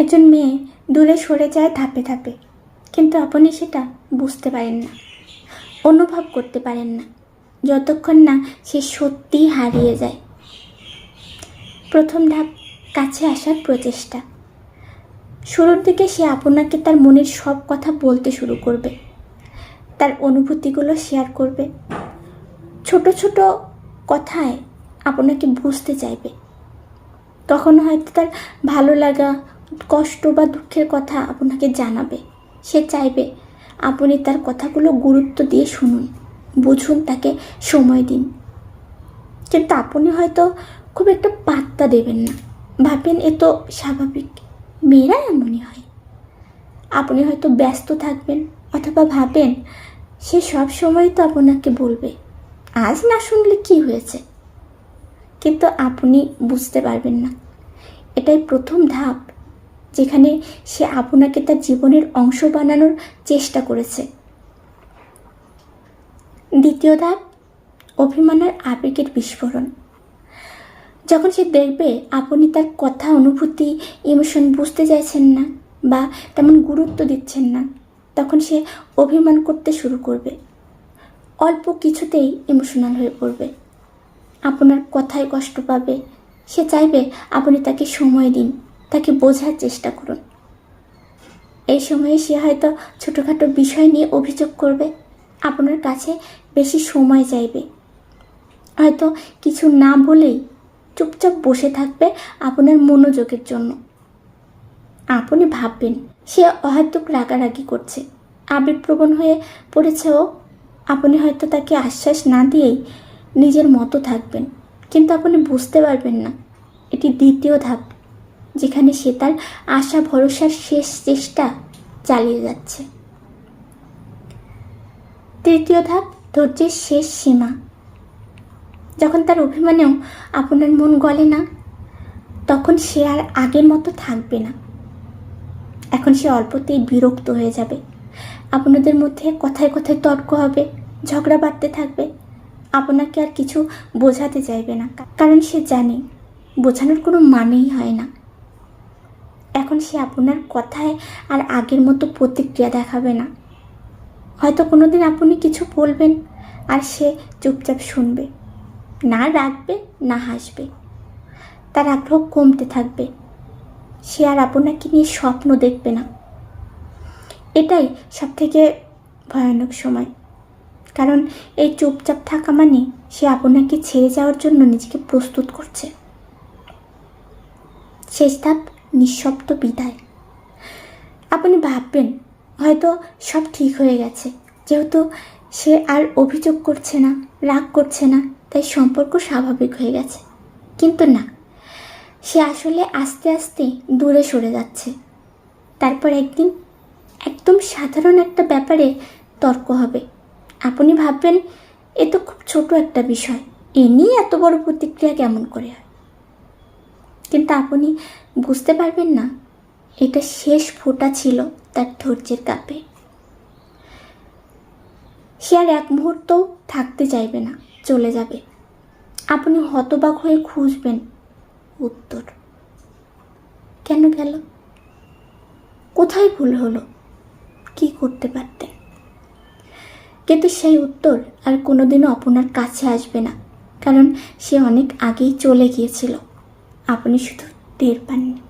একজন মেয়ে দূরে সরে যায় ধাপে ধাপে। কিন্তু আপনি সেটা বুঝতে পারেন না, অনুভব করতে পারেন না, যতক্ষণ না সে সত্যিই হারিয়ে যায়। প্রথম ধাপ, কাছে আসার প্রচেষ্টা। শুরুর দিকে সে আপনাকে তার মনের সব কথা বলতে শুরু করবে। তার অনুভূতিগুলো শেয়ার করবে। ছোট ছোট কথায় আপনাকে বুঝতে চাইবে। তখন হয়তো তার ভালো লাগা কষ্ট বা দুঃখের কথা আপনাকে জানাবে। সে চাইবে আপনি তার কথাগুলো গুরুত্ব দিয়ে শুনুন, বুঝুন তাকে সময় দিন। কিন্তু আপনি হয়তো খুব একটা পাত্তা দেবেন না। ভাবেন এ তো স্বাভাবিক, মেয়েরা এমনই হয়। আপনি হয়তো ব্যস্ত থাকবেন অথবা ভাবেন সে সব সময় তো আপনাকে বলবে, আজ না শুনলে কি হয়েছে? কিন্তু আপনি বুঝতে পারবেন না। এটাই প্রথম ধাপ। যেখানে সে আপনাকে তার জীবনের অংশ বানানোর চেষ্টা করেছে। দ্বিতীয় ধাপ অভিমানের আবেগের বিস্ফোরণ। যখন সে দেখবে আপনি তার কথা, অনুভূতি ইমোশন বুঝতে চাইছেন না বা তেমন গুরুত্ব দিচ্ছেন না, তখন সে অভিমান করতে শুরু করবে। অল্প কিছুতেই ইমোশনাল হয়ে পড়বে। আপনার কথায় কষ্ট পাবে। সে চাইবে আপনি তাকে সময় দিন। তাকে বোঝার চেষ্টা করুন। এই সময়ে সে হয়তো ছোটোখাটো বিষয় নিয়ে অভিযোগ করবে। আপনার কাছে বেশি সময় চাইবে। হয়তো কিছু না বলেই চুপচাপ বসে থাকবে আপনার মনোযোগের জন্য। আপনি ভাববেন, সে অহেতুক রাগারাগি করছে। আবেগপ্রবণ হয়ে পড়েছে ও। আপনি হয়তো তাকে আশ্বাস না দিয়েই নিজের মতো থাকবেন। কিন্তু আপনি বুঝতে পারবেন না। এটি দ্বিতীয় ধাপ। যেখানে সে তার আশা, ভরসার শেষ চেষ্টা চালিয়ে যাচ্ছে। তৃতীয় ধাপ, ধৈর্যের শেষ সীমা। যখন তার অভিমানেও আপনার মন গলে না, তখন সে আর আগের মতো থাকবে না। এখন সে অল্পতেই বিরক্ত হয়ে যাবে। আপনাদের মধ্যে কথায় কথায় তর্ক হবে, ঝগড়া বাড়তে থাকবে। আপনাকে আর কিছু বোঝাতে চাইবে না, কারণ সে জানে, বোঝানোর কোনো মানেই হয় না। এখন সে আপনার কথায় আর আগের মতো প্রতিক্রিয়া দেখাবে না। হয়তো কোনো দিন আপনি কিছু বলবেন আর সে চুপচাপ শুনবে। না রাখবে না হাসবে। তার আগ্রহ কমতে থাকবে। সে আর আপনাকে নিয়ে স্বপ্ন দেখবে না। এটাই সব থেকে ভয়ানক সময়। কারণ এই চুপচাপ থাকা মানে সে আপনাকে ছেড়ে যাওয়ার জন্য নিজেকে প্রস্তুত করছে। শেষ ধাপ নিঃশব্দ বিদায়। আপনি ভাববেন, হয়তো সব ঠিক হয়ে গেছে। যেহেতু সে আর অভিযোগ করছে না, রাগ করছে না, তাই সম্পর্ক স্বাভাবিক হয়ে গেছে। কিন্তু না, সে আসলে আস্তে আস্তে দূরে সরে যাচ্ছে। তারপর একদিন একদম সাধারণ একটা ব্যাপারে তর্ক হবে। আপনি ভাববেন, এ তো খুব ছোট একটা বিষয়। এ নিয়ে এত বড় প্রতিক্রিয়া কেমন করে হয়? কিন্তু আপনি বুঝতে পারবেন না, এটা শেষ ফোঁটা ছিল তার ধৈর্যের কাপে। সে আর এক মুহূর্তও থাকতে চাইবে না, চলে যাবে। আপনি হতবাক হয়ে খুঁজবেন উত্তর। কেন গেল? কোথায় ভুল হলো? কি করতে পারতেন? কিন্তু সেই উত্তর আর কোনোদিনও আপনার কাছে আসবে না, কারণ সে অনেক আগেই চলে গিয়েছিল। আপনি শুধু টের পাননি।